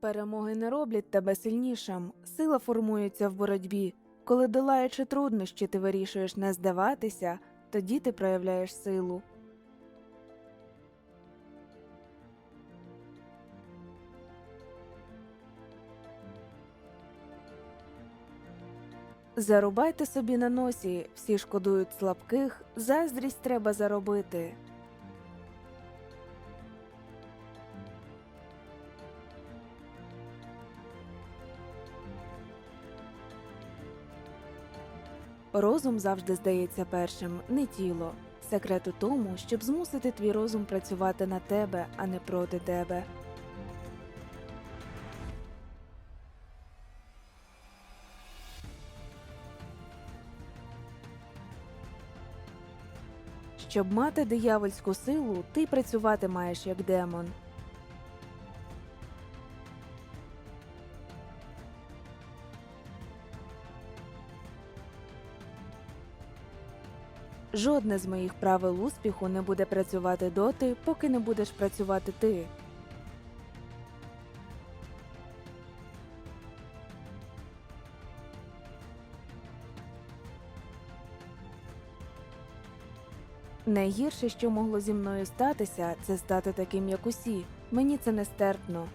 Перемоги не роблять тебе сильнішим. Сила формується в боротьбі. Коли долаючи труднощі, ти вирішуєш не здаватися, тоді ти проявляєш силу. Зарубайте собі на носі, всі шкодують слабких, заздрість треба заробити. Розум завжди здається першим, не тіло. Секрет у тому, щоб змусити твій розум працювати на тебе, а не проти тебе. Щоб мати диявольську силу, ти працювати маєш як демон. Жодне з моїх правил успіху не буде працювати доти, поки не будеш працювати ти. Найгірше, що могло зі мною статися, це стати таким, як усі. Мені це нестерпно.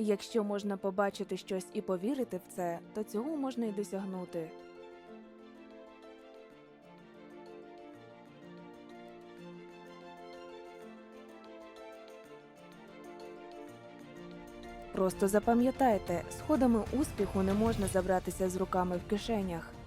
Якщо можна побачити щось і повірити в це, то цього можна й досягнути. Просто запам'ятайте, сходами успіху не можна забратися з руками в кишенях.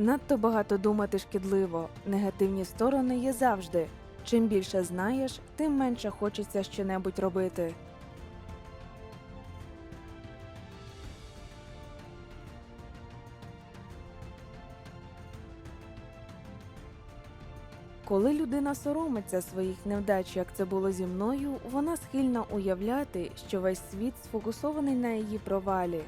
Надто багато думати шкідливо. Негативні сторони є завжди. Чим більше знаєш, тим менше хочеться щонебудь робити. Коли людина соромиться своїх невдач, як це було зі мною, вона схильна уявляти, що весь світ сфокусований на її провалі.